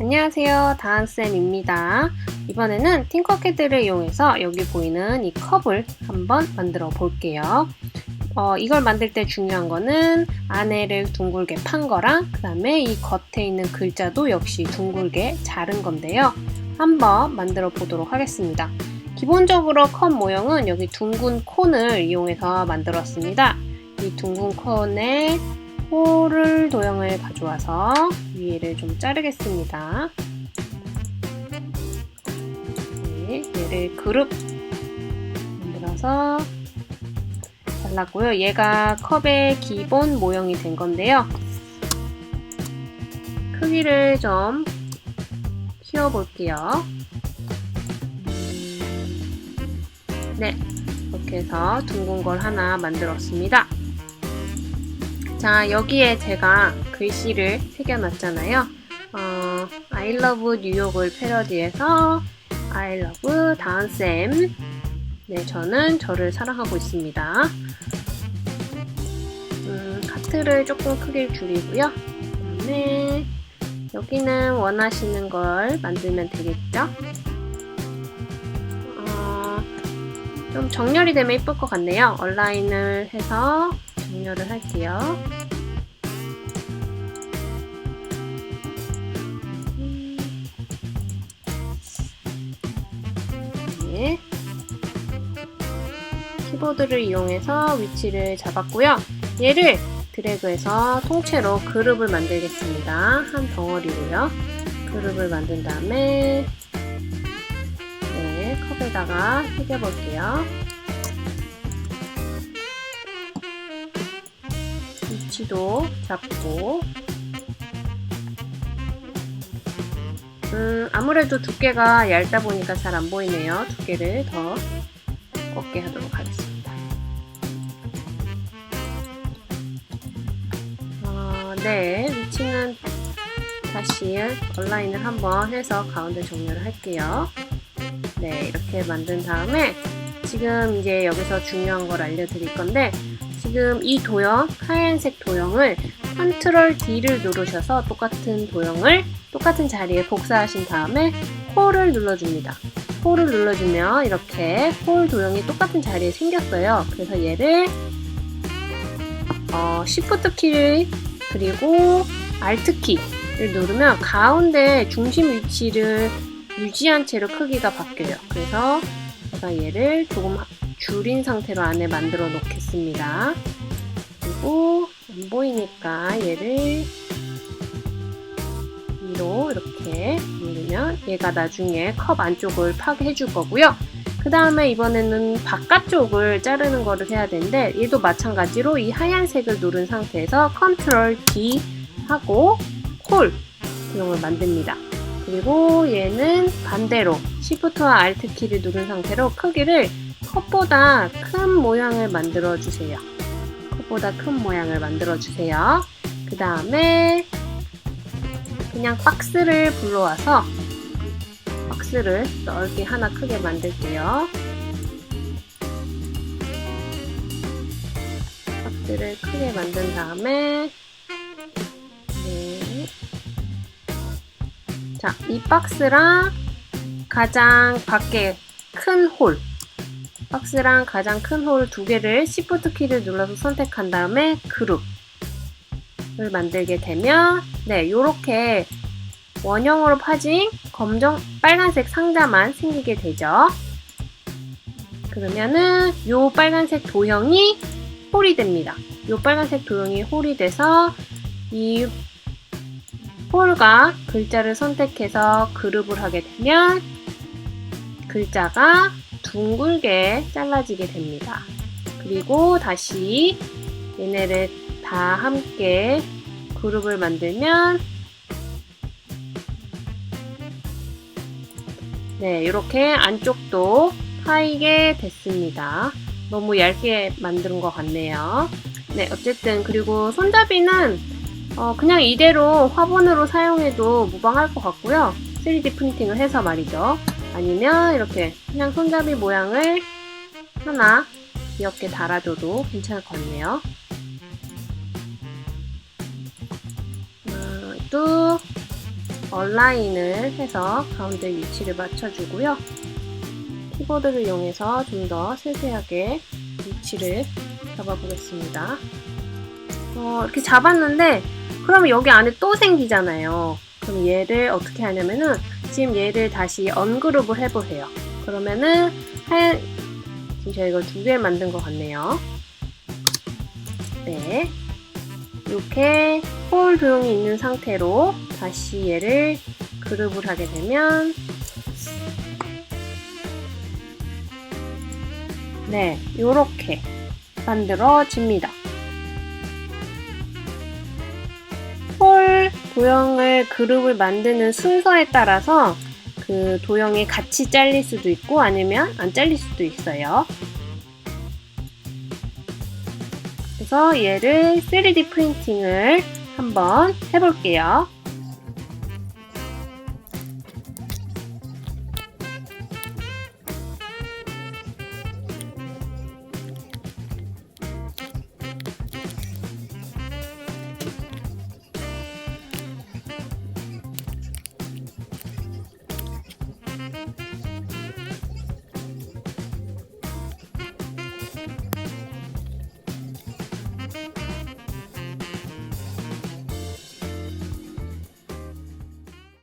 안녕하세요. 다한쌤입니다. 이번에는 팅커캐드를 이용해서 여기 보이는 이 컵을 한번 만들어 볼게요. 어, 이걸 만들 때 중요한 거는 안에를 둥글게 판 거랑 그 다음에 이 겉에 있는 글자도 역시 둥글게 자른 건데요. 한번 만들어 보도록 하겠습니다. 기본적으로 컵 모형은 여기 둥근 콘을 이용해서 만들었습니다. 이 둥근 콘에 홀을 도형을 가져와서 위에를 좀 자르겠습니다. 네, 얘를 그룹 만들어서 잘랐고요. 얘가 컵의 기본 모형이 된 건데요. 크기를 좀 키워볼게요. 네, 이렇게 해서 둥근 걸 하나 만들었습니다. 자, 여기에 제가 글씨를 새겨놨잖아요. 어, I love 뉴욕을 패러디해서 I love 다은쌤. 네, 저는 저를 사랑하고 있습니다. 음, 하트를 조금 크게 줄이고요. 그 다음에 여기는 원하시는 걸 만들면 되겠죠? 어, 좀 정렬이 되면 예쁠 것 같네요. 얼라인을 해서 정렬을 할게요. 네. 키보드를 이용해서 위치를 잡았고요. 얘를 드래그해서 통째로 그룹을 만들겠습니다. 한 덩어리로요. 그룹을 만든 다음에 네, 컵에다가 새겨볼게요. 위치도 잡고 음, 아무래도 두께가 얇다 보니까 잘 안 보이네요. 두께를 더 꺾게 하도록 하겠습니다. 어, 네, 위치는 다시 온라인을 한번 해서 가운데 정렬을 할게요. 네, 이렇게 만든 다음에 지금 이제 여기서 중요한 걸 알려드릴 건데 지금 이 도형, 하얀색 도형을 컨트롤 D를 누르셔서 똑같은 도형을 똑같은 자리에 복사하신 다음에 홀을 눌러줍니다. 홀을 눌러주면 이렇게 홀 도형이 똑같은 자리에 생겼어요. 그래서 얘를 어, Shift 키 그리고 Alt 키를 누르면 가운데 중심 위치를 유지한 채로 크기가 바뀌어요. 그래서 제가 얘를 조금 줄인 상태로 안에 만들어 놓겠습니다. 그리고 안 보이니까 얘를 위로 이렇게 누르면 얘가 나중에 컵 안쪽을 파괴해 줄 거고요. 그 다음에 이번에는 바깥쪽을 자르는 거를 해야 되는데 얘도 마찬가지로 이 하얀색을 누른 상태에서 컨트롤 D 하고 홀 도형을 만듭니다. 그리고 얘는 반대로 Shift와 Alt 키를 누른 상태로 크기를 컵보다 큰 모양을 만들어 주세요. 컵보다 큰 모양을 만들어 주세요. 그 다음에 그냥 박스를 불러와서 박스를 넓게 하나 크게 만들게요. 박스를 크게 만든 다음에 네. 자, 이 박스랑 가장 밖에 큰 홀, 박스랑 가장 큰 홀 두 개를 Shift 키를 눌러서 선택한 다음에 그룹을 만들게 되면 네, 이렇게 원형으로 파진 검정 빨간색 상자만 생기게 되죠. 그러면은 요 빨간색 도형이 홀이 됩니다. 요 빨간색 도형이 홀이 돼서 이 홀과 글자를 선택해서 그룹을 하게 되면 글자가 둥글게 잘라지게 됩니다. 그리고 다시 얘네를 다 함께 그룹을 만들면 네, 이렇게 안쪽도 파이게 됐습니다. 너무 얇게 만든 것 같네요. 네, 어쨌든 그리고 손잡이는 어, 그냥 이대로 화분으로 사용해도 무방할 것 같고요. 3D 프린팅을 해서 말이죠. 아니면 이렇게 그냥 손잡이 모양을 하나 귀엽게 달아줘도 괜찮을 것 같네요. 어, 또 얼라인을 해서 가운데 위치를 맞춰주고요. 키보드를 이용해서 좀 더 세세하게 위치를 잡아보겠습니다. 어, 이렇게 잡았는데 그러면 여기 안에 또 생기잖아요. 그럼 얘를 어떻게 하냐면은 지금 얘를 다시 언그룹을 해보세요. 그러면은 하얀 지금 제가 이걸 두개 만든 것 같네요. 네. 이렇게 홀 도형이 있는 상태로 다시 얘를 그룹을 하게 되면 네, 이렇게 만들어집니다. 도형을 그룹을 만드는 순서에 따라서 그 도형이 같이 잘릴 수도 있고 아니면 안 잘릴 수도 있어요. 그래서 얘를 3D 프린팅을 한번 해볼게요.